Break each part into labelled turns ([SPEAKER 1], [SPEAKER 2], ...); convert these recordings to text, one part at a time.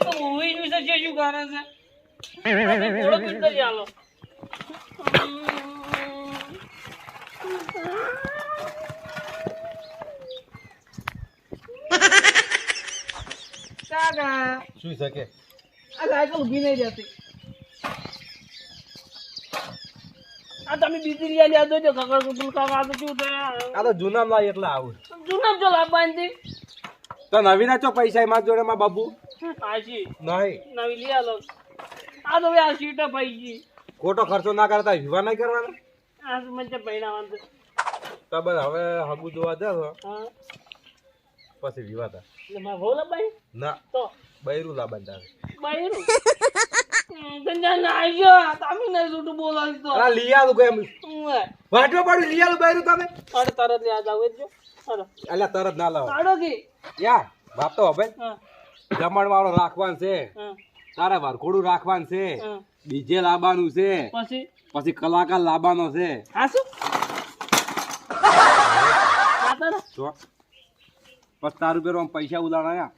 [SPEAKER 1] તો મૂવી વિશે છે શું કારણ છે? કરી આલો. કાકા
[SPEAKER 2] શું
[SPEAKER 1] આ સાયકલ ઊભી નહીં રહેતી. આ તમે બીજી રિયા લ્યા હોય કકડ કુટુંબ કાકા તો શું થયા
[SPEAKER 2] આ તો જૂના માં એટલે આવું
[SPEAKER 1] જૂના જો લાવવાની.
[SPEAKER 2] તો નવી ના ચો પૈસા એમાં જોડે માં બાબુ?
[SPEAKER 1] આશી
[SPEAKER 2] નહીં.
[SPEAKER 1] નવી લઈ લો આ તો આ સીટ પૈસી
[SPEAKER 2] ખોટો ખર્ચો ના કરતા વિવાહ નહીં કરવાનો?
[SPEAKER 1] તો
[SPEAKER 2] તો બસ હવે હગુ જોવા દે પછી વિવાહ
[SPEAKER 1] બાઈ
[SPEAKER 2] ના.
[SPEAKER 1] તો?
[SPEAKER 2] બૈરું લાબન તારે
[SPEAKER 1] તો
[SPEAKER 2] બૈરું
[SPEAKER 1] તરત
[SPEAKER 2] ના લાવો. યા બાપ તો હવે જમણ વાળો રાખવાનું છે. તારે વરખોડું રાખવાનું છે. ડીજે લાવવાનું છે
[SPEAKER 1] પછી
[SPEAKER 2] પછી કલાકાર લાવવાનો છે
[SPEAKER 1] હા શું
[SPEAKER 2] પછી તારું પૈસા ઉલાડા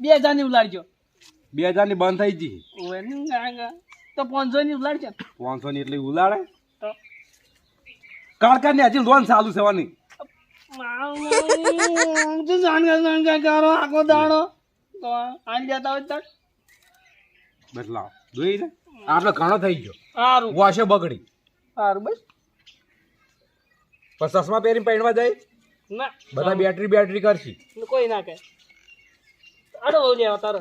[SPEAKER 1] બે હજારની ઉલાડજો
[SPEAKER 2] બે હજારની બંધ થઈ ગઈ
[SPEAKER 1] તો પાંચસો ની ઉલાડજો
[SPEAKER 2] પાંચસો ની એટલી ઉલાડે કાળકા ની હજી લોન ચાલુ થવાની
[SPEAKER 1] કરો આખો દાડો તો આન જતા હોય તક
[SPEAKER 2] બસ લાવ જોઈ ને આટલો ઘણો થઈ ગયો.
[SPEAKER 1] સારું.
[SPEAKER 2] વાશે બગડી.
[SPEAKER 1] સારું બસ.
[SPEAKER 2] પણ ચશ્મા પહેરીને પહેરવા જાય?
[SPEAKER 1] ના.
[SPEAKER 2] બધા બેટરી બેટરી કરશી.
[SPEAKER 1] કોઈ ના કહે. અરે બહુ લેવા તારો.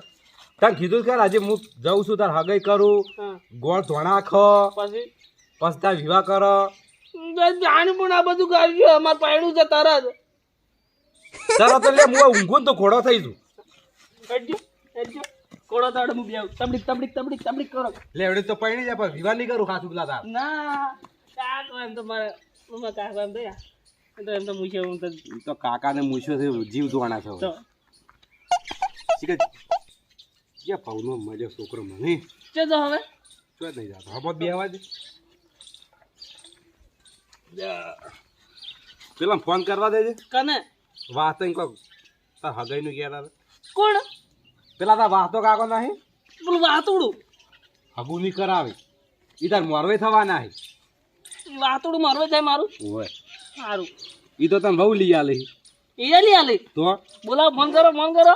[SPEAKER 2] તને કીધું ખર આજે હું જઉં છું તાર હગઈ કરું. ગોળ ધોણા ખ.
[SPEAKER 1] પછી?
[SPEAKER 2] પછી તાર વિવાહ કરો.
[SPEAKER 1] જાણ પણ આ બધું કરજો અમારે પાડ્યું છે તરત.
[SPEAKER 2] તરત લે હું ઊંઘું તો ઘોડો થઈ જઉં
[SPEAKER 1] કોળો તાડો હું બેવ તબડીક તબડીક તબડીક તબડીક કરો.
[SPEAKER 2] લે એવડે તો પૈણી જાય પણ વિવાહ નહીં કરું ખાસું પેલા તાર.
[SPEAKER 1] ના કાકો એમ તો મારે મમ્મા કાકો એમ તો તો એમ તો મૂછે હું તો
[SPEAKER 2] તો કાકાને મૂછ્યો છે જીવ ધોવાના છે
[SPEAKER 1] તો.
[SPEAKER 2] શીખે ક્યાં પવનો મજો છોકરો મને.
[SPEAKER 1] ચો તો હવે.
[SPEAKER 2] શું નહીં જાતો. હમત બે અવાજ પેલા ફોન કરવા દેજે.
[SPEAKER 1] કને?
[SPEAKER 2] વાત કોક હગાઈ નું ક્યારે
[SPEAKER 1] કોણ?
[SPEAKER 2] પેલા તાર વાતો કાકો નહીં?
[SPEAKER 1] પેલું વાતુડું.
[SPEAKER 2] હગુ નહીં કરાવી. ઈ તાર મોરવે થવાના હે
[SPEAKER 1] વાતુડું મારવા જાય મારું?
[SPEAKER 2] ઓય.
[SPEAKER 1] સારું.
[SPEAKER 2] ઈ તો તને બહુ લઈ આલે.
[SPEAKER 1] એ લઈ આલે?
[SPEAKER 2] તો?
[SPEAKER 1] બોલાવો ફોન કરો ફોન કરો.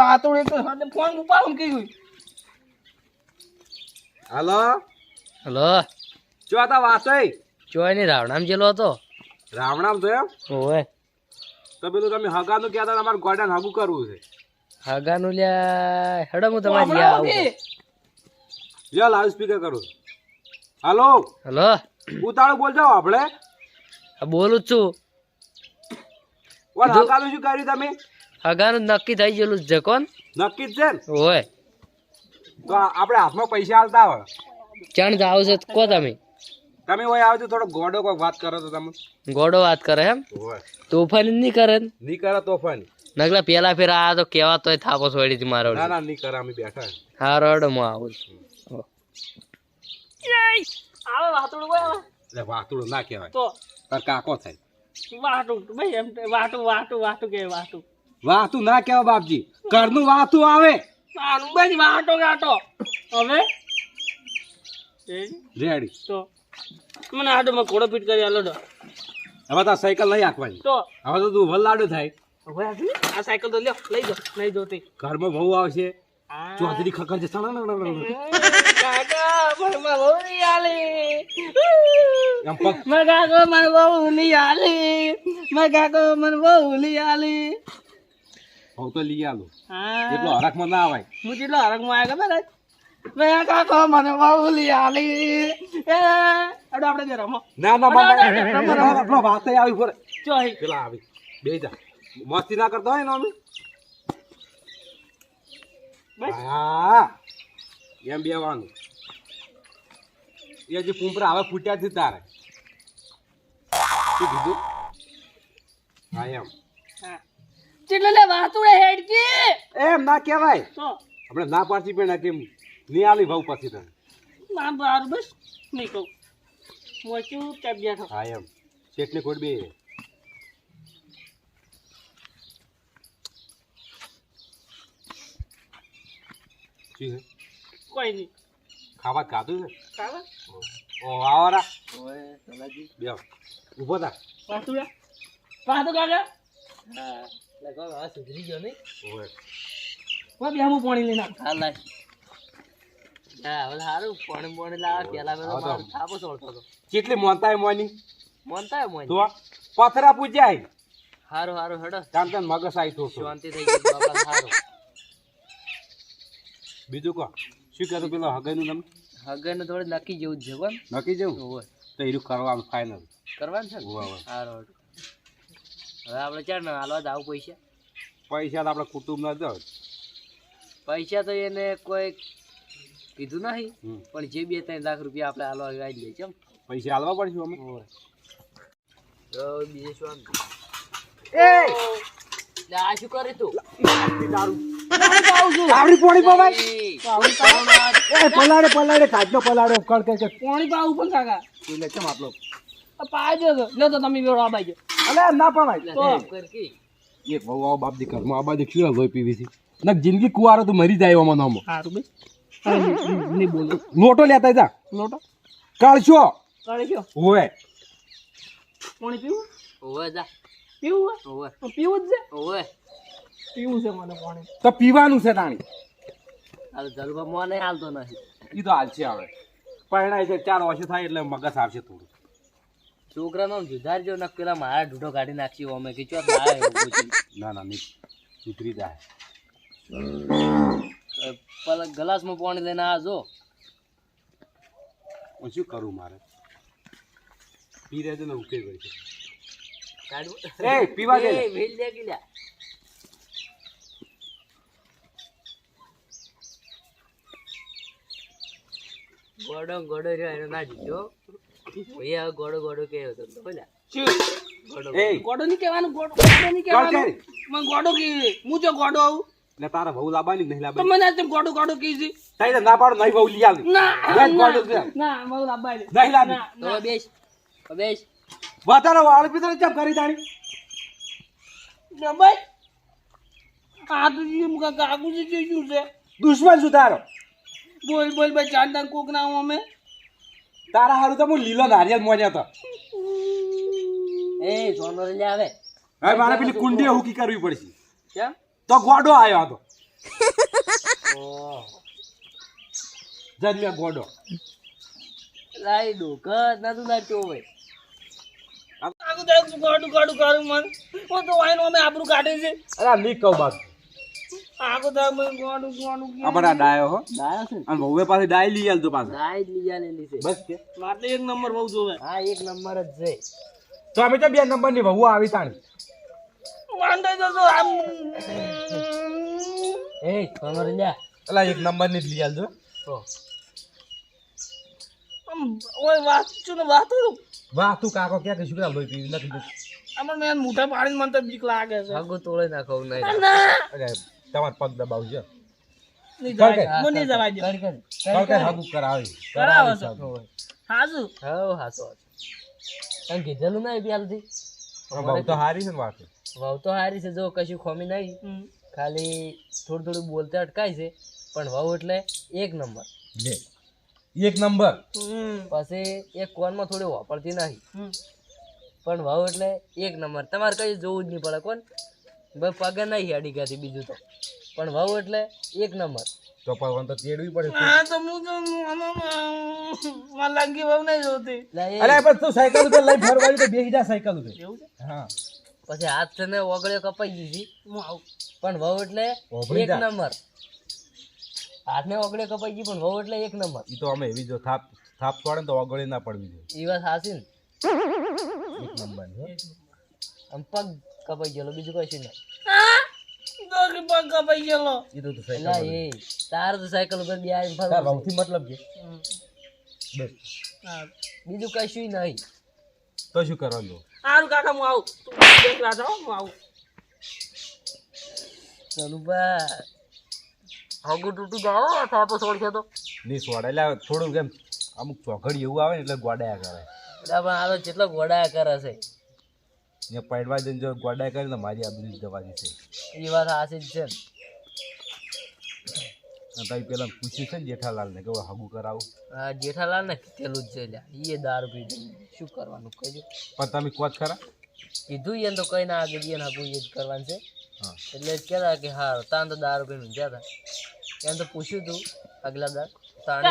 [SPEAKER 1] વાતુડું તો ફોન ઉપાડો કઈ
[SPEAKER 2] હેલો?
[SPEAKER 3] હાલો.
[SPEAKER 2] ચો જો તા વાતો
[SPEAKER 3] ચો એની રાવણામ જેલો હતો?
[SPEAKER 2] રામણામ જોયો એમ?
[SPEAKER 3] ઓય
[SPEAKER 2] તો પેલું તમે હગાનું કહેતા તમારે ગોડાને હગું કરવું છે.
[SPEAKER 3] હગાનું લ્યા હેડો હું તમારે લ્યા આવું.
[SPEAKER 2] લ્યો લાઉડ સ્પીકર કરું હાલો?
[SPEAKER 3] હલો.
[SPEAKER 2] બોલ બોલજો આપણે.
[SPEAKER 3] બોલું જ છું.
[SPEAKER 2] ઓન હગાનું શું કર્યું તમે?
[SPEAKER 3] હગાનું નક્કી થઈ ગયેલું છે કોણ?
[SPEAKER 2] નક્કી જ છે ને?
[SPEAKER 3] ઓય
[SPEAKER 2] તો આપણે હાથમાં પૈસા આલતા હોય.
[SPEAKER 3] ચણ જાવ છે કો તમે?
[SPEAKER 2] તમે ઓય આવજો થોડો ગોડો કોઈક વાત કરો તો તમે.
[SPEAKER 3] ગોડો વાત કરે એમ? તોફાની નહીં કરે ને?
[SPEAKER 2] નહીં કરે તોફાની.
[SPEAKER 3] નકલા પેલા ફેર આ તો કેવા તોય થાપો છોડી હતી મારો
[SPEAKER 2] ના ના નહીં કરે અમે બેઠા હા
[SPEAKER 3] હારો હેડો હું આવું છું.
[SPEAKER 1] આવે વાતુડું કોઈ આવે
[SPEAKER 2] એટલે વાતુડું ના કહેવાય.
[SPEAKER 1] તો.
[SPEAKER 2] તાર કાકો થાય.
[SPEAKER 1] વાટું ભાઈ એમ વાટું વાટું વાટું કે વાટું
[SPEAKER 2] વાતું ના કહેવાય બાપજી. ઘરનું વાતું આવે.
[SPEAKER 1] તારું બધી વાટો ગાટો હવે? એ
[SPEAKER 2] રેડી
[SPEAKER 1] તો. મને આડો માં ઘોડો પીટ કરી આલો
[SPEAKER 2] હવે તો સાયકલ લઈ આખવાની.
[SPEAKER 1] તો?
[SPEAKER 2] હવે તો તું વલ્લાડો થાય.
[SPEAKER 1] આ સાયકલ તો લ્યો લઈ જાઓ નહીં જોતી
[SPEAKER 2] ઘરમાં બહુ આવશે. ચોધરી ખખર છે
[SPEAKER 1] કાકા મને માં બહુ નહીં આલી મેં કાકો મને બહુ નહીં આલી. મેં કાકો મને બહુ નહીં આલી.
[SPEAKER 2] હવે તો લઈ આલો. એટલો હરખમાં ના આવે
[SPEAKER 1] હું જેટલો હરખમાં આવ્યો ખબર મેં કાકો મને બહુ આલી એ અડો આપણે જે રમો
[SPEAKER 2] ના ના
[SPEAKER 1] અરે, અરે,
[SPEAKER 2] બાબા
[SPEAKER 1] રમો, રમો.
[SPEAKER 2] ના, ના, આવી ફરે
[SPEAKER 1] ચોહી
[SPEAKER 2] પેલા આવી. બે જા. મસ્તી ના કરતો હોય ને અમે?
[SPEAKER 1] બસ.
[SPEAKER 2] હા એમ બેવાનું. એ જે પૂંપરા હવે ફૂટ્યા છે તારે. શું કીધું? હા એમ.
[SPEAKER 1] ચેટલે વાતુડે હેડકી.
[SPEAKER 2] એમ ના કહેવાય. આપણે ના પાડતી પણ કેમ નહીં આલી ભાવ પછી તને.
[SPEAKER 1] ના બાર બસ નહીં કહું. હું ચૂપચાપ બેઠો
[SPEAKER 2] હા એમ. શેઠને ખોટ બે
[SPEAKER 1] કોઈ નહીં.
[SPEAKER 2] ખાવા ખાધું છે?
[SPEAKER 1] ખાવા?
[SPEAKER 2] ઓ આવારા
[SPEAKER 3] ઓય સલાજી.
[SPEAKER 2] બે ઊભો થા.
[SPEAKER 1] વાતુડા પાતો કાકા
[SPEAKER 3] હા લગો હવે સુધરી ગયો નહીં?
[SPEAKER 2] ઓવે
[SPEAKER 1] વા બે હું પાણી લઈને.
[SPEAKER 3] લાય.
[SPEAKER 2] કેટલી મોનતા મોની?
[SPEAKER 3] મોનતા મોની.
[SPEAKER 2] તો પથરા પૂજાય.
[SPEAKER 3] હારો હારો હેડો.
[SPEAKER 2] તાન તાન મગસ આઈ તો
[SPEAKER 3] શાંતિ થઈ ગઈ બાપા હારું.
[SPEAKER 2] બીજું કહો શું કહેતો પેલો હગાઈનું નામ
[SPEAKER 3] હગન થોડું નક્કી જેવું જ છે કોણ
[SPEAKER 2] નક્કી જવું?
[SPEAKER 3] હોય
[SPEAKER 2] તો એનું કરવાનું ફાઇનલ
[SPEAKER 3] કરવાનું છે ને. હારું હવે આપણે ચાલ ને હાલવા જ આવું પૈસા.
[SPEAKER 2] પૈસા તો આપણે કુટુંબ ના જાવ
[SPEAKER 3] પૈસા તો એને કોઈ કીધું નહીં. પણ જે બે ત્રણ લાખ રૂપિયા આપણે હાલવા આવી લઈએ કેમ
[SPEAKER 2] પૈસા હાલવા પડશે અમે?
[SPEAKER 3] ઓય. બીજે શું આમ?
[SPEAKER 2] એ!
[SPEAKER 3] આ શું કરે તું?
[SPEAKER 2] આવડી પોણી પવાય
[SPEAKER 3] એ,
[SPEAKER 1] પાવું પાવું
[SPEAKER 2] એ પલાડે પલાડે કાચનો પલાડો કળ કે કે
[SPEAKER 1] પાણી પાવું પણ કાકા.
[SPEAKER 2] એટલે કેમ આટલો?
[SPEAKER 1] આ પાજો તો. તો તમે વેળો આ બાજુ.
[SPEAKER 2] અલે ના
[SPEAKER 3] કે.
[SPEAKER 2] એક વહુ આવો બાપ દી ઘરમાં. આ બાજુ લોહી પીવી છે. નક જિંદગી કુવારો તો મરી જાય નામો.
[SPEAKER 1] સારું
[SPEAKER 2] લોટો લેતા જા
[SPEAKER 1] લોટો
[SPEAKER 2] કાળશો
[SPEAKER 1] કાળશો
[SPEAKER 2] ઓય
[SPEAKER 1] પાણી પીવું
[SPEAKER 3] ઓય જા
[SPEAKER 1] પીવું ઓય પીવું જ છે
[SPEAKER 3] ઓવે
[SPEAKER 1] પીવું છે મને પાણી
[SPEAKER 2] તો પીવાનું છે તાણી
[SPEAKER 3] હાલ જલવા મોને હાલતો નથી
[SPEAKER 2] ઈ તો હાલ છે હવે પરણાય છે ચાર વર્ષ થાય એટલે મગજ આવશે થોડું
[SPEAKER 3] છોકરાનો આમ જુધાર જો નક પેલા મારા ઢૂઢો કાઢી નાખી અમે કે ચોથ લાવે એવું પૂછ્યું.
[SPEAKER 2] ના ના નહીં ઉતરી જાય
[SPEAKER 3] ગ્લાસમાં પાણી લઈને આ જો.
[SPEAKER 2] હું શું કરું મારે? પી રહેજો ને ઉકેલ કરી છે એ પીવા દે
[SPEAKER 3] એ, વેલ દે લ્યા. ગોડો ને ગોડો રહ્યો એનો ના જીતો. ભૈયા હવે ગોડો ગોડો કેવો તો બોલા
[SPEAKER 1] શું?
[SPEAKER 3] ગોડો
[SPEAKER 1] ગોડો. નહીં કહેવાનું ગોડો ગોડો કહેવાનું.
[SPEAKER 2] કે
[SPEAKER 1] મને ગોડો કી હું જો ગોડો આવું.
[SPEAKER 2] ને તારા વહુ લાવવાની કે નહીં લાવવાની
[SPEAKER 1] મને આજ ગોડો ગોડો કી છે
[SPEAKER 2] તાઈ ના પાડો નહીં વહુ લઈ આવી
[SPEAKER 1] ના ના, ના મારું લાંબા લે.
[SPEAKER 2] નહીં લાવી
[SPEAKER 3] તો. બેસ બેસ.
[SPEAKER 2] વધારે વાળ પીતળ ચમ કરી તાણી
[SPEAKER 1] જમાઈ, આ તો જે મુકા કાકુ જે શું છે?
[SPEAKER 2] દુશ્મન છું તારો.
[SPEAKER 1] બોલ બોલ ભાઈ ચાંદા કોક ના અમે.
[SPEAKER 2] તારા હારું તો હું લીલો નારિયેલ મોજ્યા તો.
[SPEAKER 3] એ સોનો લે આવે.
[SPEAKER 2] હવે મારે પેલી કુંડી હુકી કરવી પડશે?
[SPEAKER 3] કેમ?
[SPEAKER 2] તો ગોડો આવ્યો હતો.
[SPEAKER 3] ઓહ
[SPEAKER 2] જન્મ્યા ગોડો.
[SPEAKER 3] લાઈ ના તું હોય.
[SPEAKER 1] આખું તો એક ગોડું ગોડું કરું મન? હું તો વાઈનો અમે આબરૂ કાઢે છે.
[SPEAKER 2] અરે આ નહીં કહું બાપ.
[SPEAKER 1] આખું તો અમે ગોડું ગોડું કે.
[SPEAKER 2] ડાયો હો.
[SPEAKER 3] ડાયો છે ને?
[SPEAKER 2] અને વહુએ પાસે ડાય લઈ આલતો પાછો.
[SPEAKER 3] દાય લઈ લીજા લેલી છે.
[SPEAKER 2] બસ કે.
[SPEAKER 1] મારે એક નંબર બહુ જોવે.
[SPEAKER 3] હા એક નંબર જ છે.
[SPEAKER 2] તો અમે તો બે નંબરની વહુ આવી તાણી.
[SPEAKER 1] તો તો આમ?
[SPEAKER 3] એ
[SPEAKER 2] અલા એક નંબરની જ લઈ આલજો.
[SPEAKER 3] તો
[SPEAKER 1] ઓય વાત ને વાત
[SPEAKER 2] વાહ તું કાકો ક્યાં કશું કરા લોહી પીવી? નથી
[SPEAKER 1] આમાં મેં મોટા પાડીને મને તો બીક લાગે છે.
[SPEAKER 3] ભાગો તોડે નાખો નહીં
[SPEAKER 1] ના
[SPEAKER 2] અરે તમાર પગ દબાવજો.
[SPEAKER 1] નહીં જવાય મને જવાય. દે.
[SPEAKER 3] કરી કરી
[SPEAKER 2] કાલ હાગુ કરાવી.
[SPEAKER 3] હાસો કીધેલું નહીં
[SPEAKER 2] બહુ તો હારી છે વાત.
[SPEAKER 3] વહુ તો હારી છે જો કશું ખોમી નહીં. ખાલી થોડું થોડું બોલતા અટકાય છે પણ વહુ એટલે એક નંબર.
[SPEAKER 2] એક નંબર.
[SPEAKER 1] હમ.
[SPEAKER 3] પછી એક કોનમાં થોડી વાપરતી નહીં. પણ વહુ એટલે એક નંબર. તમારે કઈ જોવું જ નહીં પડે કોણ. ભાઈ પગે નહીં હેડી ગાતી બીજું તો. પણ વહુ એટલે એક નંબર.
[SPEAKER 2] પણ તો તેડવી પડે
[SPEAKER 1] હા તો હું તો માં લાગી ભાવ નહીં જોતી.
[SPEAKER 2] અરે પણ તું સાયકલ ઉપર લઈ ફરવાની તો બેસી જા સાયકલ ઉપર.
[SPEAKER 1] એવું છે?
[SPEAKER 2] હા.
[SPEAKER 3] પછી હાથ છે ને ઓગળ્યો કપાઈ દીધી
[SPEAKER 1] હું આવું.
[SPEAKER 3] પણ વહુ એટલે
[SPEAKER 2] ઓગળી
[SPEAKER 3] એક નંબર. હાથને ઓગળે કપાઈ ગઈ પણ વહુ એટલે એક નંબર.
[SPEAKER 2] એ તો અમે એવી જો થાપ થાપ પડે ને તો ઓગળી ના પડવી જોઈએ.
[SPEAKER 3] એ વાત સાચી ને?
[SPEAKER 2] એક નંબર
[SPEAKER 3] આમ પગ કપાઈ ગયેલો બીજું કશું નહીં.
[SPEAKER 1] હા તો કે પગ કપાઈ ગયેલો.
[SPEAKER 2] એ તો સાયકલ
[SPEAKER 3] એ તાર તો સાયકલ ઉપર બે આવીને
[SPEAKER 2] તાર
[SPEAKER 3] ફરવું
[SPEAKER 2] મતલબ છે બસ.
[SPEAKER 1] હા.
[SPEAKER 3] બીજું કશું નહીં.
[SPEAKER 2] તો શું કરવાનું.
[SPEAKER 1] સારું કાકા હું આવું. તું બેસ રાજા હો, હું આવું
[SPEAKER 3] ચલુબા હગું તૂટી જાઓ થાપો છોડશે તો.
[SPEAKER 2] નહીં છોડે એટલે થોડું કેમ અમુક ચોઘડી એવું આવે ને એટલે ગોડાયા કરે.
[SPEAKER 3] એટલે પણ આ તો જેટલો ગોડાયા કરે છે?
[SPEAKER 2] ને પડવા જઈને જો ગોડાયા કરે ને મારી આબરૂ જવાની છે.
[SPEAKER 3] એ વાત આશી જ છે. ને.
[SPEAKER 2] અને તારી પેલા પૂછ્યું છે ને જેઠાલાલ ને કે હવે હગું કરાવું?
[SPEAKER 3] આ જેઠાલાલ ને કીધેલું જ છે લ્યા. એ દારૂ પીધું શું કરવાનું કહ્યું
[SPEAKER 2] પણ તમે કોચ ખરા?
[SPEAKER 3] કીધું એને તો કઈ ના આગળ એને આપું એ જ કરવાનું છે.
[SPEAKER 2] હા.
[SPEAKER 3] એટલે કહેતા કે હા તાન તો દારૂ પીને ઊંઘ્યા હતા. એને તો પૂછ્યું તું આગલા દાર. તાણે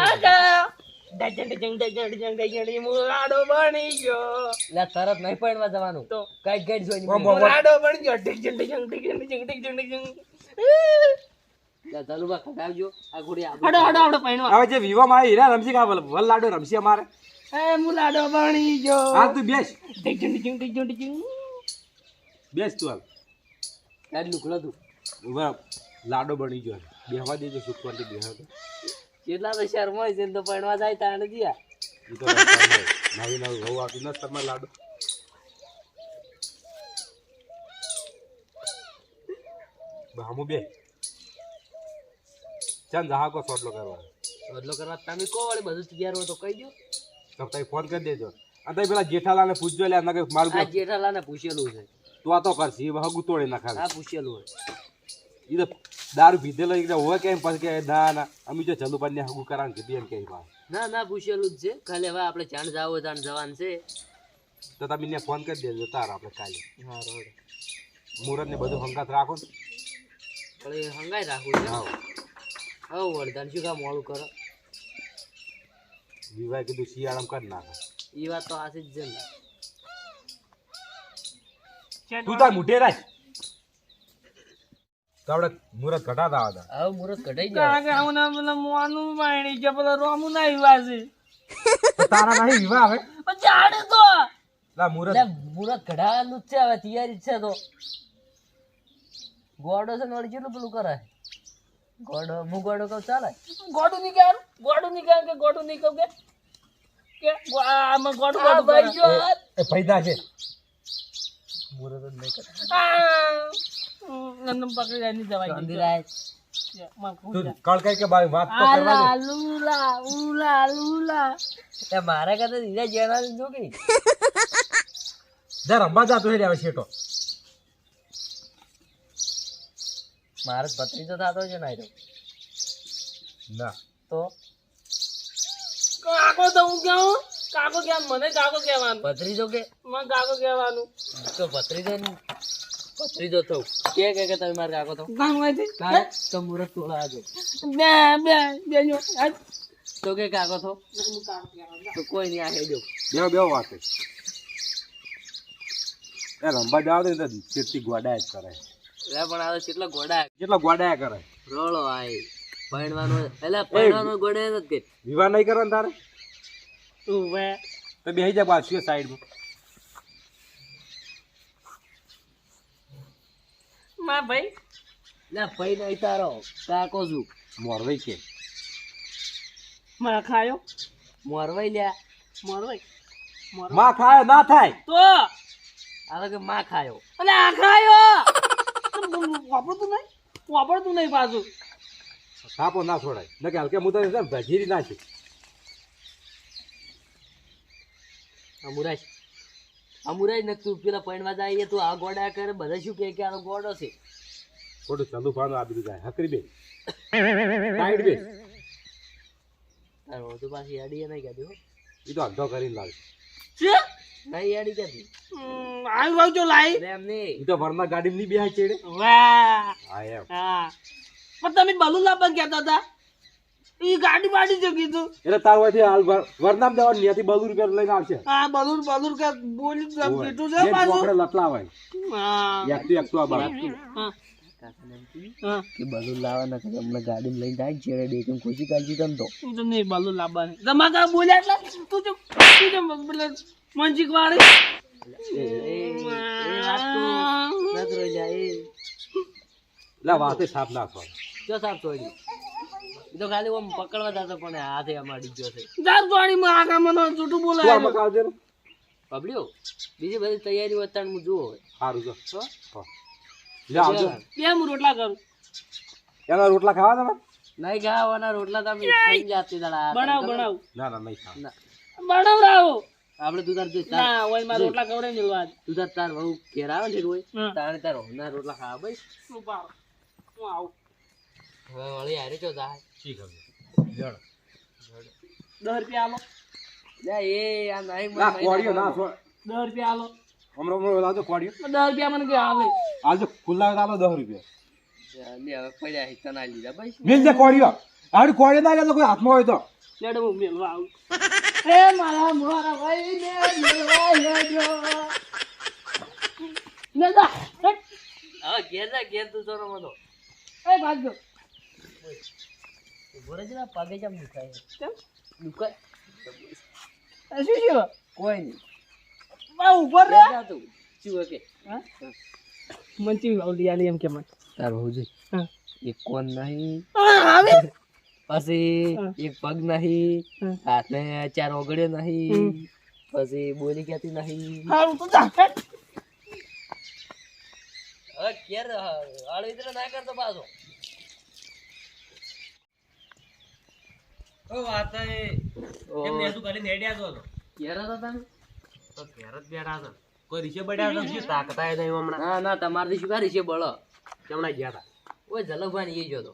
[SPEAKER 1] મુરાડો બની ગયો
[SPEAKER 3] એટલે તરત નહીં પડવા જવાનું
[SPEAKER 1] તો
[SPEAKER 3] કઈ ગઈ જોઈ.
[SPEAKER 1] મુરાડો બની ગયો
[SPEAKER 2] હવે જે વિવામાં આવી હીરા રમશી કા વલ લાડો રમશી અમારે
[SPEAKER 1] એ મુલાડો બની ગયો
[SPEAKER 2] હા તું બેસ બેસ તું હાલ
[SPEAKER 3] તું
[SPEAKER 2] લાડો બની ગયો બેહવા દેજો સુખવાથી બેહવા દે
[SPEAKER 3] કેટલા તો શહેર હોય છે તો પડવા જાય તાણે
[SPEAKER 2] એ નવી નવી વહુ આવતી ન તમે લાડો. હામું બે. ચાલ જહા કો સોટલો કરવા.
[SPEAKER 3] સોટલો કરવા તમે કો વળી બધું તૈયાર હોય તો કહી દો
[SPEAKER 2] તો તમે ફોન કરી દેજો. અને પેલા જેઠાલાને પૂછજો લે અંદર મારું
[SPEAKER 3] આ જેઠાલાને પૂછેલું છે.
[SPEAKER 2] તું આ તો કરશી એ હગું તોડી નાખા.
[SPEAKER 3] આ પૂછેલું હોય.
[SPEAKER 2] એ તો દારૂ પીધેલો હોય કેમ? પછી કે ના ના અમે જો ચલુપાન ને હગું કરાવ કીધી એમ કે
[SPEAKER 3] ના ના પૂછેલું જ છે. ખાલી હવે આપણે જાણ જાવ જાણ જવાનું છે.
[SPEAKER 2] તો તમે એને ફોન કરી દેજો તાર આપણે કાલે.
[SPEAKER 3] હા રોડ.
[SPEAKER 2] મુહૂર્ત ને બધું હંગાત રાખો ને.
[SPEAKER 3] હંગાઈ રાખું છે.
[SPEAKER 2] હા.
[SPEAKER 3] વરદાન શું કામ મોડું કરો?
[SPEAKER 2] વિવાહ કીધું શિયાળામાં કરી નાખે.
[SPEAKER 3] એ વાત તો આશી જ છે ને.
[SPEAKER 2] તું તાર મુઠે રાખ. તો આપણે મુહૂર્ત ઘટાતા હતા.
[SPEAKER 3] હવે મુહૂર્ત કઢાઈ જાય
[SPEAKER 1] કાકા હું ના પેલા મોનું માણી છે પેલા રોમુ ના વાસે
[SPEAKER 2] છે. તારા નહીં વિવાહ આવે
[SPEAKER 1] ચાડે તો.
[SPEAKER 2] લા મુહૂર્ત
[SPEAKER 3] મુહૂર્ત કઢાવાનું છે હવે તૈયારી છે તો. ગોડો છે ને કેટલું પેલું કરે? ગોડો મુ ગોડો કહું ચાલે?
[SPEAKER 1] ગોડું નહીં કહેવાનું. ગોડું નહીં કહેવાનું કે ગોડું નહીં કહું કે? કે આમાં ગોડું ગોડું
[SPEAKER 3] ભાઈ જો.
[SPEAKER 2] એ ફાયદા છે.
[SPEAKER 3] મુહૂર્ત જ નહીં કરે.
[SPEAKER 1] હમ, પકડી જાય જવાય
[SPEAKER 3] મારા કરતા દીધા જેના જા
[SPEAKER 2] હેડે શેટો
[SPEAKER 3] મારે ભત્રીજો થતો છે ને
[SPEAKER 2] ના.
[SPEAKER 3] તો?
[SPEAKER 1] કાકો તો હું કહું કાકો કેમ મને કાકો કહેવાનું.
[SPEAKER 3] ભત્રીજો કે?
[SPEAKER 1] મને કાકો કહેવાનું.
[SPEAKER 3] તો ભત્રીજો ભત્રીજો થવું કે કે કે તમે મારે કાકો થો
[SPEAKER 1] કામ હોય
[SPEAKER 3] કાંઈ તો મુહૂર્ત તોડા આગળ
[SPEAKER 1] બે બે બે જો
[SPEAKER 3] તો કે કાકો થો તો કોઈ નહીં આ જો
[SPEAKER 2] બે બે વાત. એ રંબા જાવ તો ચીરતી ગોડાયા જ કરે.
[SPEAKER 3] એટલે પણ આ તો કેટલા ઘોડા
[SPEAKER 2] કેટલા ગોડાયા કરે.
[SPEAKER 3] રોળો આય. ભણવાનો એટલે ભણવાનો ગોડાય નથી કે.
[SPEAKER 2] વિવાહ નહીં કરવાનો તારે?
[SPEAKER 1] તું બે
[SPEAKER 2] તો બેહી જા પાછું સાઈડમાં
[SPEAKER 1] માં ભાઈ?
[SPEAKER 3] ના ભાઈ નહીં તારો કાકો છું
[SPEAKER 2] મોરવાઈ કે.
[SPEAKER 1] માં ખાયો?
[SPEAKER 3] મોરવાઈ લ્યા
[SPEAKER 1] મોરવાઈ?
[SPEAKER 2] મોરમાં ખાય ના થાય.
[SPEAKER 1] તો?
[SPEAKER 3] તો કે માં ખાયો.
[SPEAKER 1] અને આ ખાયો? વાપરતું નહીં? વાપરતું નહીં પાછું.
[SPEAKER 2] સાપો ના છોડાય. ન કે હલકે છે ને ભજીરી નાખી.
[SPEAKER 3] અમુરાજ અમુરાજ ને તું પેલા પૈણવા જાય તું આ ગોડા કરે બધા શું કે કે આનો ગોડો છે?
[SPEAKER 2] ગોડો ચાલુ ભાન આ બીજું જાય. હકરી બે સાઈડ બે
[SPEAKER 3] તારો તો પાછી યાડી નહીં કાઢ્યો હો.
[SPEAKER 2] એ તો અડધો કરીને લાવે
[SPEAKER 1] છે
[SPEAKER 3] નહીં યાડી કહેતી?
[SPEAKER 1] આવી વાવ જો લાઈ.
[SPEAKER 3] એમ નહીં.
[SPEAKER 2] એ તો વરના ગાડી ની બેહાય ચેડે.
[SPEAKER 1] વાહ.
[SPEAKER 2] હા એમ.
[SPEAKER 1] હા. પણ તમે બલૂન લાવવા કહેતા હતા? એ ગાડી જો કીધું.
[SPEAKER 2] એટલે તાર વાથી હાલ વર- વરનામ દેવાનું ત્યાંથી બદુ રૂપિયા લઈને આવશે
[SPEAKER 1] હા બલૂન બલૂન કે બોલી કીધું છે પાછું.
[SPEAKER 2] ચોકડે લટલાવાય.
[SPEAKER 1] હા.
[SPEAKER 2] એકતું એકતું આ બાર
[SPEAKER 1] હા.
[SPEAKER 3] કાકાને એમ કીધું
[SPEAKER 1] હા
[SPEAKER 3] કે બધું લાવવાના કે હમણાં ગાડીમાં લઈને જાય દેખીને ખુશી કાઢી તમ તો.
[SPEAKER 1] તો નહીં બલૂન લાવવાની. તમારે કાંઈ બોલ્યા એટલે તું જો તું જો મંજીક વાળી.
[SPEAKER 3] એ એ એ વાત તો નથી જાય. એ
[SPEAKER 2] વાતે સાપ નાખો
[SPEAKER 3] જો એ તો ખાલી આમ પકડવા જતો પણ હાથે અમારી ગયો છે.
[SPEAKER 4] જાર પાણી માં આગા મને જૂઠું
[SPEAKER 2] તું
[SPEAKER 4] બોલાય
[SPEAKER 2] ને.
[SPEAKER 3] પબડ્યો બીજી બધી તૈયારી અત્યારે હું જુઓ.
[SPEAKER 2] સારું જો. હા. લે આવજો.
[SPEAKER 4] બે હું રોટલા કરું.
[SPEAKER 2] એના રોટલા ખાવા તમે?
[SPEAKER 3] નહીં ખાવાના રોટલા તમે ખાઈ જાતી દાડા.
[SPEAKER 4] બનાવ બનાવ.
[SPEAKER 2] ના ના નહીં ખાવ.
[SPEAKER 3] બનાવ
[SPEAKER 4] બનાવડાવો
[SPEAKER 3] આપણે દુધાર જો
[SPEAKER 4] ના ઓયમાં રોટલા કવડે મિલવા
[SPEAKER 3] તું તાર તાર બહુ ઘેર આવે ને રોય
[SPEAKER 4] હા.
[SPEAKER 3] તારે તાર ના રોટલા ખાવા ભાઈ
[SPEAKER 4] શું પાવ હું આવું.
[SPEAKER 3] હવે વળી આરે જો. જાય
[SPEAKER 2] શી ખબર જડ.
[SPEAKER 4] દસ રૂપિયા આલો.
[SPEAKER 3] લે એ આ નહીં
[SPEAKER 2] ના કોડિયો ના
[SPEAKER 4] દસ રૂપિયા આલો.
[SPEAKER 2] હમણાં હમણાં લાવજો કોડિયો
[SPEAKER 4] દસ રૂપિયા મને કે આવે
[SPEAKER 2] આલજો ખુલ્લા આલો દસ રૂપિયા.
[SPEAKER 3] લે હવે પડ્યા છે ના લીધા ભાઈ
[SPEAKER 2] મિલ દે કોડિયો આવડી કોડિયો ના લેતો કોઈ હાથમાં હોય તો.
[SPEAKER 4] લેડો હું મેલવા આવું. એ મારા મોરા ભાઈ ને મેલવા લેજો. ને દા
[SPEAKER 3] હવે ઘેર જા ઘેર તું ચોરો મતો
[SPEAKER 4] એ ભાગજો.
[SPEAKER 3] ઊભો રહેજે ને પગે કેમ દુખાય
[SPEAKER 4] કેમ?
[SPEAKER 3] દુખાય?
[SPEAKER 4] શું છે
[SPEAKER 3] કોઈ નહીં.
[SPEAKER 4] બા ઉપર રે
[SPEAKER 3] તું. શું કે?
[SPEAKER 4] હા? મંચી આવલી એમ કે મને.
[SPEAKER 3] તાર બહુ
[SPEAKER 4] હા.
[SPEAKER 3] એક કોણ નહીં.
[SPEAKER 4] આવે?
[SPEAKER 3] પછી એક પગ નહીં.
[SPEAKER 4] હા.
[SPEAKER 3] હાથને ચાર ઓગળ્યો નહીં. પછી બોલી ક્યાંથી નહીં.
[SPEAKER 4] હારું તો જા હેટ.
[SPEAKER 3] હવે ઘેર આળો ઇધર ના કરતો પાછો.
[SPEAKER 1] ઓ વાત એ એમ ને તું ખાલી છો તો.
[SPEAKER 3] ઘેર હતા તમે?
[SPEAKER 1] તો ઘેર જ બેઠા છો. કોઈ રીસે બડ્યા તો શું તાકતા નહીં હમણાં.
[SPEAKER 3] ના ના તમારથી શું કરી છે બળો?
[SPEAKER 1] કેમણા ગયા હતા
[SPEAKER 3] ઓય જલકભાઈ એ જોતો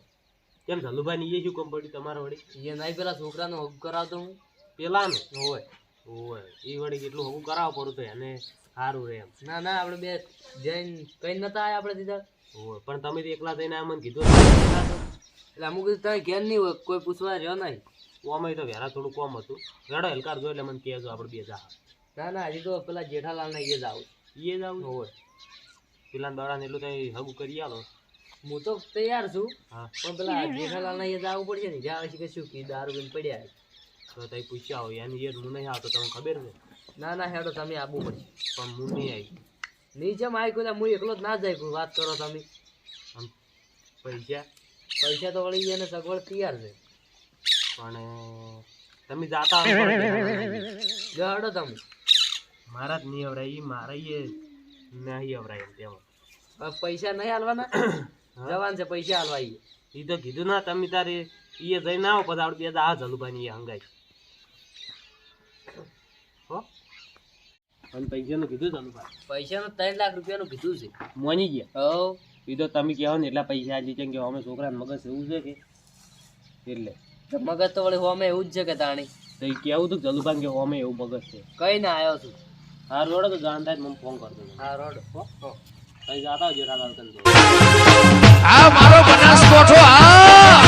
[SPEAKER 1] કેમ ઝલુભાઈ ની એ શું કામ પડ્યું તમારે વળી?
[SPEAKER 3] એ નહીં પેલા છોકરાનો હગ કરાવતો હું.
[SPEAKER 1] પેલા ને
[SPEAKER 3] હોય
[SPEAKER 1] ઓય એ વળી કેટલું હગું કરાવવું પડું તો એને સારું રે એમ.
[SPEAKER 3] ના ના આપણે બે જઈને કઈ નતા આયા આપણે
[SPEAKER 1] ઓય પણ તમે એકલા થઈને આ મને કીધું
[SPEAKER 3] એટલે અમુક તમે ઘેર નહીં હોય કોઈ પૂછવા રહ્યો નહીં.
[SPEAKER 1] ઓમાં તો વેરા થોડું કોમ હતું. રડો હલકાર જો એટલે મને કહેજો આપણે બે જા.
[SPEAKER 3] ના ના હજી તો પેલા જેઠાલાલ ને એ જ આવું.
[SPEAKER 1] એ જ આવું
[SPEAKER 3] હોય.
[SPEAKER 1] પેલા દડાને એટલું કઈ હગું કરી આલો.
[SPEAKER 3] હું તો તૈયાર છું.
[SPEAKER 1] હા.
[SPEAKER 3] પણ પેલા જેઠાલાલ ને એ જ આવવું પડશે ને જ્યાં પછી કશું કે દારૂ બીન પડ્યા
[SPEAKER 1] તો તઈ પૂછ્યા હોય એની એ હું નહીં આવતો તમને ખબર છે?
[SPEAKER 3] ના ના હેડો તમે આવવું પડશે.
[SPEAKER 1] પણ હું નહીં આવી.
[SPEAKER 3] નીચે મારી કોઈ હું એકલો જ ના જાય વાત કરો તમે.
[SPEAKER 1] આમ પૈસા?
[SPEAKER 3] પૈસા તો વળી એને સગવડ તૈયાર છે.
[SPEAKER 1] પણ તમે જાતા
[SPEAKER 3] હેડો તમે.
[SPEAKER 1] મારા જ નહીં અવરાય મારા એ નહીં અવરાય એમ તેમાં
[SPEAKER 3] પૈસા નહીં હાલવાના? જવાન છે પૈસા હાલવા ઈ.
[SPEAKER 1] ઈ તો કીધું ના તમે તારે એ જઈને આવો પછી આપણે બે આ જલુભાઈ એ હંગાઈ. હો? અને પૈસાનું કીધું જલુભાઈ
[SPEAKER 3] પૈસાનું ત્રણ લાખ રૂપિયાનું કીધું છે.
[SPEAKER 1] મોની ગયા?
[SPEAKER 3] હો.
[SPEAKER 1] ઈ તો તમે કહો ને એટલા પૈસા આજે કેમ કે અમે છોકરાને મગજ એવું છે કે? એટલે.
[SPEAKER 3] મગજ તો વળી હોમે એવું જ છે કે તાણી?
[SPEAKER 1] તો એ કેવું તું જલુભાઈ કે હોમે એવું મગજ છે?
[SPEAKER 3] કઈ ના આવ્યો છું.
[SPEAKER 1] હા રોડ તો જાણ થાય તો મને ફોન કરજો.
[SPEAKER 3] હા રોડ.
[SPEAKER 1] કઈ જાતા હોય જેઠાલાલ કંદો
[SPEAKER 5] આ મારો બનાસકોઠો આ!